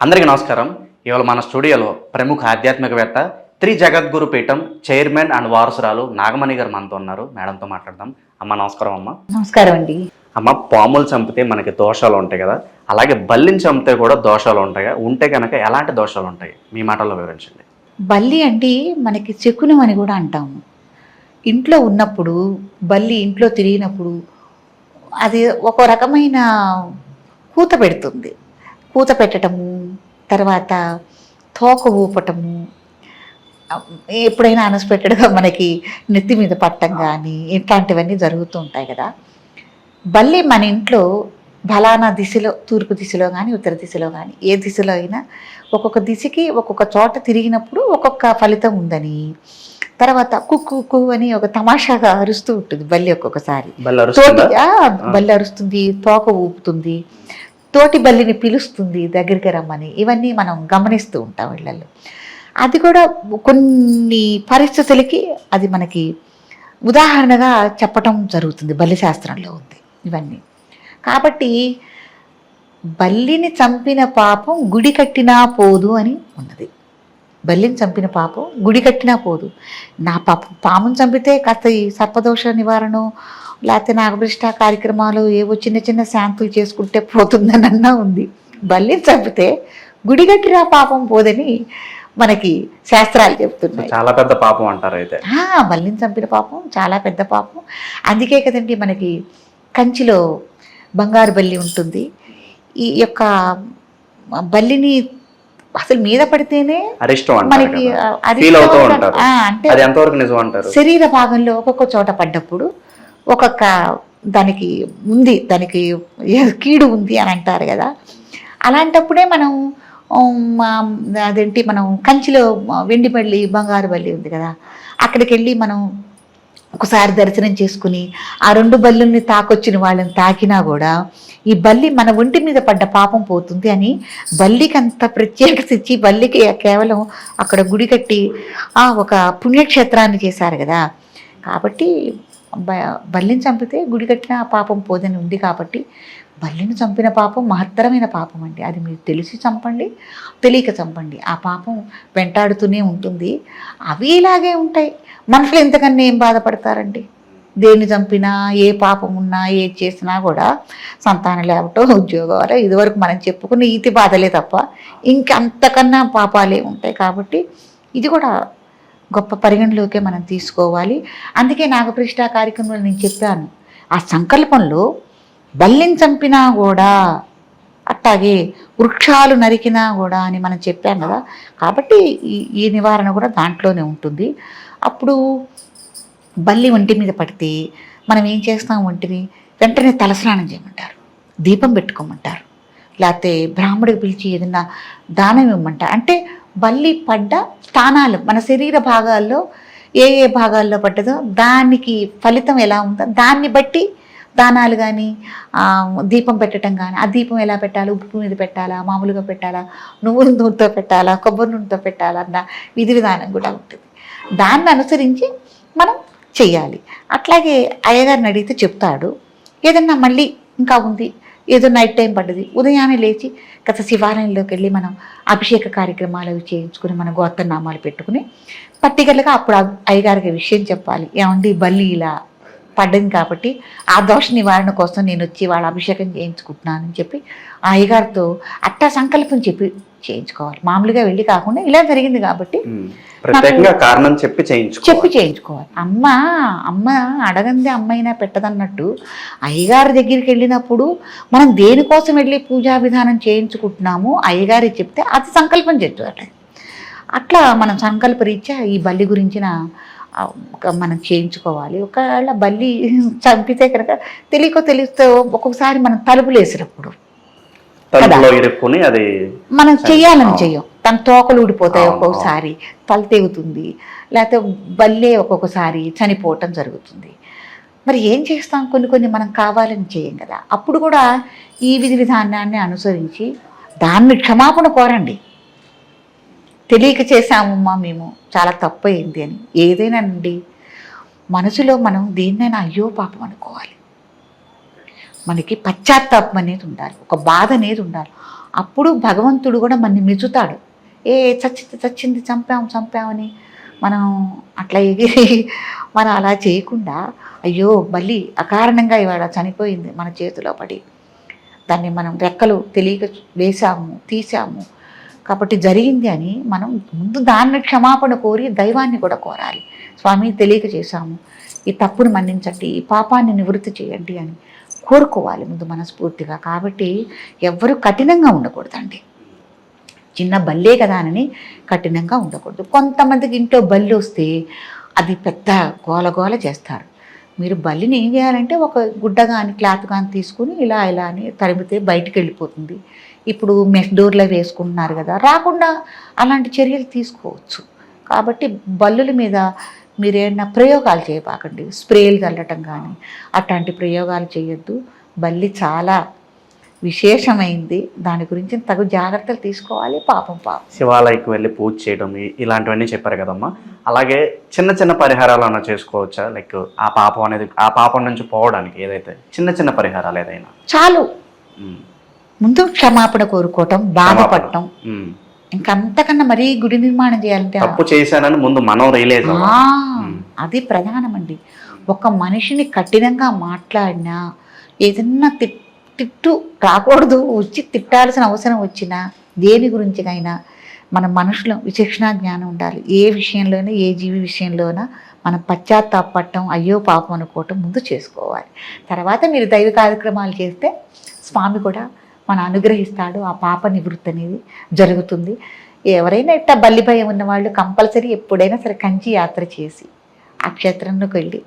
అందరికీ నమస్కారం. ఇవాళ మన స్టూడియోలో ప్రముఖ ఆధ్యాత్మికవేత్త త్రి జగద్గురు పీఠం చైర్మన్ అండ్ వారసురాలు నాగమణి గారు మనతో ఉన్నారు. మేడంతో మాట్లాడదాం. అమ్మ నమస్కారం అమ్మ. నమస్కారం అండి. అమ్మ పాములు చంపితే మనకి దోషాలు ఉంటాయి కదా. అలాగే బల్లిని చంపితే కూడా దోషాలు ఉంటాయి. ఉంటే కనుక ఎలాంటి దోషాలు ఉంటాయి? మీ మాటల్లో వివరించండి. బల్లి అంటే మనకి శకునం అని కూడా అంటాము. ఇంట్లో ఉన్నప్పుడు బల్లి ఇంట్లో తిరిగినప్పుడు అది ఒక రకమైన కూత పెడుతుంది. కూత పెట్టటము తర్వాత తోక ఊపటము. ఎప్పుడైనా అనస్పెట్టడుగా మనకి నెత్తి మీద పట్టం కానీ ఇట్లాంటివన్నీ జరుగుతూ ఉంటాయి కదా. బల్లి మన ఇంట్లో ఫలానా దిశలో తూర్పు దిశలో కానీ ఉత్తర దిశలో కానీ ఏ దిశలో అయినా ఒక్కొక్క దిశకి ఒక్కొక్క చోట తిరిగినప్పుడు ఒక్కొక్క ఫలితం ఉందని. తర్వాత కుక్కు కుక్కు అని ఒక తమాషాగా అరుస్తూ ఉంటుంది బల్లి ఒక్కొక్కసారి. తోటి బల్లి అరుస్తుంది తోక ఊపుతుంది. తోటి బల్లిని పిలుస్తుంది దగ్గరికి రమ్మని. ఇవన్నీ మనం గమనిస్తూ ఉంటాం ఇళ్ళల్లో అది కూడా కొన్ని పరిస్థితులకి అది మనకి ఉదాహరణగా చెప్పటం జరుగుతుంది. బల్లి శాస్త్రంలో ఉంది ఇవన్నీ. కాబట్టి బల్లిని చంపిన పాపం గుడి కట్టినా పోదు అని ఉన్నది. బల్లిని చంపిన పాపం గుడి కట్టినా పోదు. నా పాపం పాముని చంపితే కాస్త ఈ సర్పదోష నివారణ లేకపోతే నాగభృష్ట కార్యక్రమాలు ఏవో చిన్న చిన్న శాంతులు చేసుకుంటే పోతుందనన్నా ఉంది. బల్లిని చంపితే గుడి కట్టినా పాపం పోదని మనకి శాస్త్రాలు చెప్తున్నాయి. చాలా పెద్ద పాపం అంటారు అయితే. బల్లిని చంపిన పాపం చాలా పెద్ద పాపం. అందుకే కదండి మనకి కంచిలో బంగారు బల్లి ఉంటుంది. ఈ యొక్క బల్లిని అసలు మీద పడితేనే మనకి అంటే శరీర భాగంలో ఒక్కొక్క చోట పడ్డప్పుడు ఒక్కొక్క దానికి ఉంది దానికి కీడు ఉంది అని అంటారు కదా. అలాంటప్పుడే మనం అదేంటి మనం కంచిలో వెండి బల్లి బంగారు బల్లి ఉంది కదా. అక్కడికి వెళ్ళి మనం ఒకసారి దర్శనం చేసుకుని ఆ రెండు బల్లుల్ని తాకొచ్చిన వాళ్ళని తాకినా కూడా ఈ బల్లి మన ఒంటి మీద పడ్డ పాపం పోతుంది అని బల్లికి అంత ప్రత్యేకత ఇచ్చి బల్లికి కేవలం అక్కడ గుడి కట్టి ఆ ఒక పుణ్యక్షేత్రాన్ని చేశారు కదా. కాబట్టి బల్లిని చంపితే గుడి కట్టిన ఆ పాపం పోదని ఉంది కాబట్టి బల్లిని చంపిన పాపం మహత్తరమైన పాపం అండి. అది మీరు తెలిసి చంపండి తెలియక చంపండి. ఆ పాపం వెంటాడుతూనే ఉంటుంది. అవి ఇలాగే ఉంటాయి. మనుషులు ఎంతకన్నా ఏం బాధపడతారండి? దేన్ని చంపినా ఏ పాపం ఉన్నా ఏ చేసినా కూడా సంతానం లేవటం ఉద్యోగాలు ఇదివరకు మనం చెప్పుకున్న ఈతి బాధలే తప్ప ఇంకంతకన్నా పాపాలే ఉంటాయి కాబట్టి ఇది కూడా గొప్ప పరిగణలోకే మనం తీసుకోవాలి. అందుకే నాగప్రతిష్ట కార్యక్రమంలో నేను చెప్పాను. ఆ సంకల్పంలో బల్లిని చంపినా కూడా అట్టాగే వృక్షాలు నరికినా కూడా అని మనం చెప్పాం కదా. కాబట్టి ఈ ఈ నివారణ కూడా దాంట్లోనే ఉంటుంది. అప్పుడు బల్లి ఒంటి మీద పడితే మనం ఏం చేస్తాం ఒంటిని? వెంటనే తలస్నానం చేయమంటారు. దీపం పెట్టుకోమంటారు. లేకపోతే బ్రాహ్మడికి పిలిచి ఏదైనా దానం ఇవ్వమంటారు. అంటే బల్లి పడ్డ స్థానాలు మన శరీర భాగాల్లో ఏ ఏ భాగాల్లో పడ్డదో దానికి ఫలితం ఎలా ఉందో దాన్ని బట్టి దానాలు కానీ దీపం పెట్టడం కానీ ఆ దీపం ఎలా పెట్టాలి ఉప్పు మీద పెట్టాలా మామూలుగా పెట్టాలా నువ్వుల నూనెతో పెట్టాలా కొబ్బరి నూనెతో పెట్టాలా అన్న విధి విధానం కూడా ఉంటుంది. దాన్ని అనుసరించి మనం చెయ్యాలి. అట్లాగే అయ్యగారిని అడిగితే చెప్తాడు ఏదన్నా మళ్ళీ ఇంకా ఉంది ఏదో నైట్ టైం పడ్డది. ఉదయాన్నే లేచి గత శివాలయంలోకి వెళ్ళి మనం అభిషేక కార్యక్రమాలు అవి చేయించుకుని మన గోత్రనామాలు పెట్టుకుని పర్టికులర్గా అప్పుడు అయ్యగారికి విషయం చెప్పాలి. ఏమండి బల్లి ఇలా పడ్డది కాబట్టి ఆ దోష నివారణ కోసం నేను వచ్చి వాళ్ళ అభిషేకం చేయించుకుంటున్నానని చెప్పి ఆ అయ్యగారితో అట్టా సంకల్పం చెప్పి చేయించుకోవాలి. మామూలుగా వెళ్ళి కాకుండా ఇలా జరిగింది కాబట్టి ప్రత్యేకంగా కారణం చెప్పి చేయించుకో చెప్పి చేయించుకోవాలి. అమ్మ అమ్మ అడగంది అమ్మైనా పెట్టదన్నట్టు అయ్యగారి దగ్గరికి వెళ్ళినప్పుడు మనం దేనికోసం వెళ్ళి పూజా విధానం చేయించుకుంటున్నామో అయ్యగారి చెప్తే అది సంకల్పం చేయాలి అట్లా మనం సంకల్ప రీత్యా ఈ బల్లి గురించిన మనం చేయించుకోవాలి. ఒకవేళ బల్లి చంపితే కనుక తెలియకో తెలిస్తే ఒక్కొక్కసారి మనం తలుపులు వేసినప్పుడు మనం చెయ్యాలని అవును. చెయ్యం. తన తోకలు ఊడిపోతాయి ఒక్కొక్కసారి. తల తెగుతుంది. లేకపోతే బల్లే ఒక్కొక్కసారి చనిపోవటం జరుగుతుంది. మరి ఏం చేస్తాం? కొన్ని కొన్ని మనం కావాలని చేయం కదా. అప్పుడు కూడా ఈ విధి విధానాన్ని అనుసరించి దాన్ని క్షమాపణ కోరండి. తెలియక చేశామమ్మా మేము. చాలా తప్పు అయింది అని ఏదైనానండి మనసులో మనం దేన్నైనా అయ్యో పాపం అనుకోవాలి. మనకి పశ్చాత్తాపం అనేది ఉండాలి. ఒక బాధ అనేది ఉండాలి. అప్పుడు భగవంతుడు కూడా మనని మెచ్చుతాడు. ఏ చచ్చింది చచ్చింది చంపాం చంపామని మనం అట్లా ఎగిరి మనం అలా చేయకుండా అయ్యో మళ్ళీ అకారణంగా ఇవాళ చనిపోయింది మన చేతిలో పడి. దాన్ని మనం రెక్కలు తెలియక వేసాము తీసాము కాబట్టి జరిగింది అని మనం ముందు దాన్ని క్షమాపణ కోరి దైవాన్ని కూడా కోరాలి. స్వామి తెలియక చేశాము. ఈ తప్పును మన్నించండి ఈ పాపాన్ని నివృత్తి చేయండి అని కోరుకోవాలి ముందు మనస్ఫూర్తిగా. కాబట్టి ఎవ్వరూ కఠినంగా ఉండకూడదండి. చిన్న బల్లే కదా అని కఠినంగా ఉండకూడదు. కొంతమందికి ఇంట్లో బల్లి వస్తే అది పెద్ద గోల గోల చేస్తారు. మీరు బల్లిని ఏం చేయాలంటే ఒక గుడ్డ కానీ క్లాత్ కానీ తీసుకుని ఇలా ఇలా అని తరిమితే బయటికి వెళ్ళిపోతుంది. ఇప్పుడు మెష్ డోర్లో వేసుకుంటున్నారు కదా రాకుండా అలాంటి చర్యలు తీసుకోవచ్చు. కాబట్టి బల్లుల మీద మీరేమన్నా ప్రయోగాలు చేయబాకండి. స్ప్రేలు చల్లటం కానీ అట్లాంటి ప్రయోగాలు చేయొద్దు. బల్లి చాలా విశేషమైంది. దాని గురించి తగు జాగ్రత్తలు తీసుకోవాలి పాపం పాపం. శివాలయకి వెళ్ళి పూజ చేయడం ఇలాంటివన్నీ చెప్పారు కదమ్మా. అలాగే చిన్న చిన్న పరిహారాలు అన్న చేసుకోవచ్చా? లైక్ ఆ పాపం అనేది ఆ పాపం నుంచి పోవడానికి ఏదైతే చిన్న చిన్న పరిహారాలు ఏదైనా? చాలు. ముందు క్షమాపణ కోరుకోవటం బాధపడటం. ఇంకంతకన్నా మరీ గుడి నిర్మాణం చేయాలంటే తప్పు చేశానని ముందు మనం రియలైజ్ అది ప్రధానమండి. ఒక మనిషిని కఠినంగా మాట్లాడినా ఏదన్నా తిట్టు రాకూడదు వచ్చి తిట్టాల్సిన అవసరం వచ్చినా దేని గురించికైనా మన మనుషులు విచక్షణ జ్ఞానం ఉండాలి. ఏ విషయంలోనే ఏ జీవి విషయంలోనా మనం పశ్చాత్తాపడటం అయ్యో పాపం అనుకోవటం ముందు చేసుకోవాలి. తర్వాత మీరు దైవ కార్యక్రమాలు చేస్తే స్వామి కూడా మన అనుగ్రహిస్తాడు. ఆ పాప నివృత్తి అనేది జరుగుతుంది. ఎవరైనా ఇట్ట బల్లి భయం కంపల్సరీ ఎప్పుడైనా సరే కంచి యాత్ర చేసి ఆ క్షేత్రంలోకి వెళ్ళి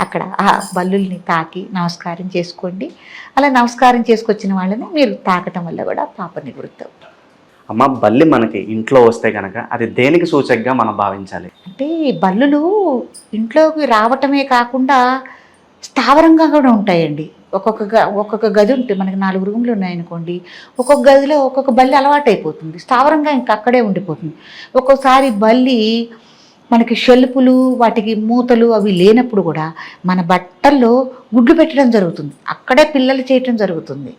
అక్కడ ఆ బల్లుల్ని తాకి నమస్కారం చేసుకోండి. అలా నమస్కారం చేసుకొచ్చిన వాళ్ళని మీరు తాకటం వల్ల కూడా పాప నివృత్తి అవుతుంది అమ్మ బల్లి మనకి ఇంట్లో వస్తే కనుక అది దేనికి సూచకగా మనం భావించాలి? అంటే బల్లులు ఇంట్లోకి రావటమే కాకుండా స్థావరంగా కూడా ఉంటాయండి. ఒక్కొక్క ఒక్కొక్క గది ఉంటే మనకి నాలుగు రూమ్లు ఉన్నాయనుకోండి. ఒక్కొక్క గదిలో ఒక్కొక్క బల్లి అలవాటు అయిపోతుంది స్థావరంగా ఇంకా అక్కడే ఉండిపోతుంది. ఒక్కోసారి బల్లి మనకి షెల్ఫులు వాటికి మూతలు అవి లేనప్పుడు కూడా మన బట్టల్లో గుడ్లు పెట్టడం జరుగుతుంది. అక్కడే పిల్లలు చేయటం జరుగుతుంది.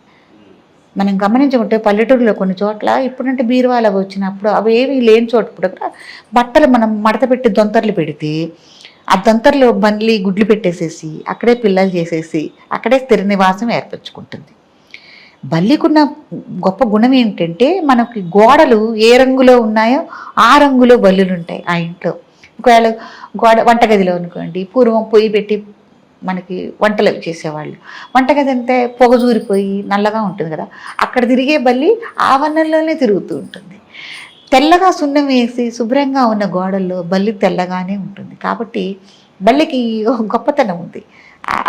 మనం గమనించుకుంటే పల్లెటూరులో కొన్ని చోట్ల ఇప్పుడంటే బీరువాలు అవి వచ్చినప్పుడు అవి ఏమీ లేని చోట కూడా బట్టలు మనం మడత పెట్టి దొంతర్లు పెడితే ఆ దొంతర్లో బండ్లి గుడ్లు పెట్టేసేసి అక్కడే పిల్లలు చేసేసి అక్కడే స్థిర నివాసం ఏర్పరచుకుంటుంది. బల్లికున్న గొప్ప గుణం ఏంటంటే మనకి గోడలు ఏ రంగులో ఉన్నాయో ఆ రంగులో బల్లులు ఉంటాయి ఆ ఇంట్లో. ఒకవేళ గోడ వంటగదిలో అనుకోండి పూర్వం పొయ్యి పెట్టి మనకి వంటలు చేసేవాళ్ళు. వంటగది అంతే పొగజూరిపోయి నల్లగా ఉంటుంది కదా అక్కడ తిరిగే బల్లి ఆ వన్నెల్లోనే తిరుగుతూ ఉంటుంది. తెల్లగా సున్నం వేసి శుభ్రంగా ఉన్న గోడల్లో బల్లి తెల్లగానే ఉంటుంది. కాబట్టి బల్లికి ఒక గొప్పతనం ఉంది.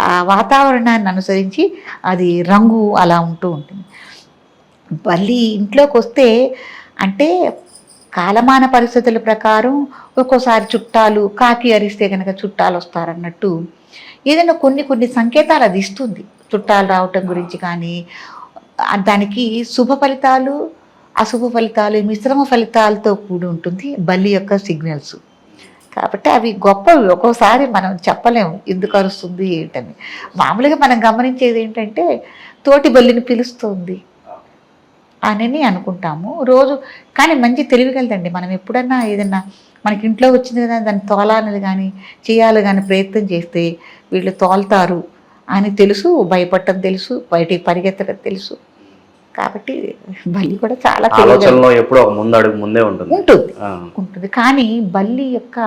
ఆ వాతావరణాన్ని అనుసరించి అది రంగు అలా ఉంటూ ఉంటుంది. బల్లి ఇంట్లోకి వస్తే అంటే కాలమాన పరిస్థితుల ప్రకారం ఒక్కోసారి చుట్టాలు కాకి అరిస్తే కనుక చుట్టాలు వస్తారన్నట్టు ఏదైనా కొన్ని కొన్ని సంకేతాలు అది ఇస్తుంది. చుట్టాలు రావటం గురించి కానీ దానికి శుభ ఫలితాలు అశుభ ఫలితాలు మిశ్రమ ఫలితాలతో కూడి ఉంటుంది బల్లి యొక్క సిగ్నల్స్. కాబట్టి అవి గొప్పవి. ఒక్కోసారి మనం చెప్పలేము ఎందుకు అరుస్తుంది ఏంటని. మామూలుగా మనం గమనించేది ఏంటంటే తోటి బల్లిని పిలుస్తుంది. అని అనుకుంటాము. రోజు కానీ మంచి తెలివిగలదండి. మనం ఎప్పుడన్నా ఏదన్నా మనకి ఇంట్లో వచ్చింది కదా దాన్ని తోలాలని కానీ చేయాలి కానీ ప్రయత్నం చేస్తే వీళ్ళు తోలుతారు అని తెలుసు భయపడటం తెలుసు బయటికి పరిగెత్తడం తెలుసు. కాబట్టి బల్లి కూడా చాలా తెలివిగలది. ఆలోచనలో ఎప్పుడో ఒక ముందు అడుగు ముందే ఉంటుంది. ఉంటుంది. కానీ బల్లి యొక్క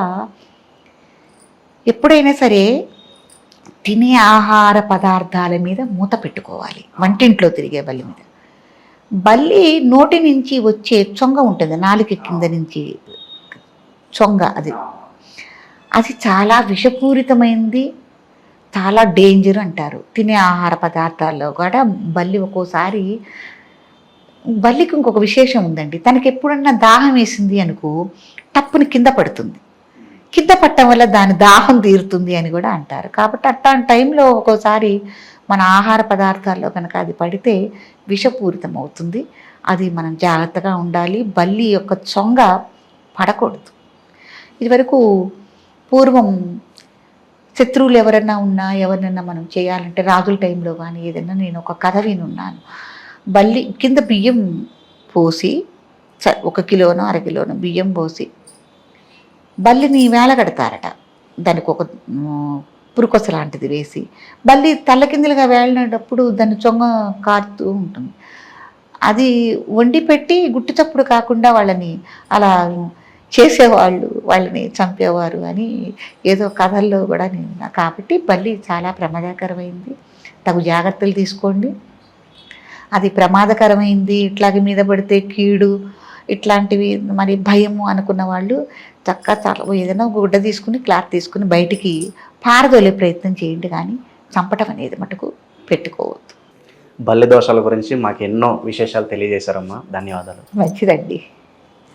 ఎప్పుడైనా సరే తినే ఆహార పదార్థాల మీద మూత పెట్టుకోవాలి. వంటింట్లో తిరిగే బల్లి మీద. బల్లి నోటి నుంచి వచ్చే చొంగ ఉంటుంది నాలుక కింద నుంచి చొంగ అది. అది చాలా విషపూరితమైంది చాలా డేంజర్ అంటారు. తినే ఆహార పదార్థాల్లో కూడా బల్లి ఒక్కోసారి బల్లికి ఇంకొక విశేషం ఉందండి. తనకి ఎప్పుడన్నా దాహం వేసింది అనుకో టప్పుని కింద పడుతుంది. కింద పట్టడం వల్ల దాని దాహం తీరుతుంది అని కూడా అంటారు. కాబట్టి అట్లాంటి టైంలో ఒక్కోసారి మన ఆహార పదార్థాల్లో కనుక అది పడితే విషపూరితం అవుతుంది. అది మనం జాగ్రత్తగా ఉండాలి. బల్లి యొక్క చొంగ పడకూడదు. ఇదివరకు పూర్వం శత్రువులు ఎవరన్నా ఉన్నా ఎవరినన్నా మనం చేయాలంటే రాజుల టైంలో కానీ ఏదైనా నేను ఒక కథ వినున్నాను. బల్లి కింద బియ్యం పోసి ఒక కిలోనో అరకిలోనో బియ్యం పోసి బల్లిని వేలగడతారట దానికి ఒక పురుకొస లాంటిది వేసి బల్లి తల్లకిందులుగా వేలినప్పుడు దాన్ని చొంగ కారుతూ ఉంటుంది. అది వండి పెట్టి గుట్టు చప్పుడు కాకుండా వాళ్ళని అలా చేసేవాళ్ళు వాళ్ళని చంపేవారు అని ఏదో కథల్లో కూడా నేను కాబట్టి బల్లి చాలా ప్రమాదకరమైంది. తగు జాగ్రత్తలు తీసుకోండి. అది ప్రమాదకరమైంది ఇట్లాగే మీద పడితే కీడు ఇట్లాంటివి మరి భయము అనుకున్న వాళ్ళు చక్కగా చాలా ఏదైనా గుడ్డ తీసుకుని క్లాత్ తీసుకుని బయటికి పారదోలే ప్రయత్నం చేయండి కానీ చంపటం అనేది మటుకు పెట్టుకోవద్దు. బల్లి దోషాల గురించి మాకు ఎన్నో విశేషాలు తెలియజేశారమ్మా. ధన్యవాదాలు. మంచిదండి.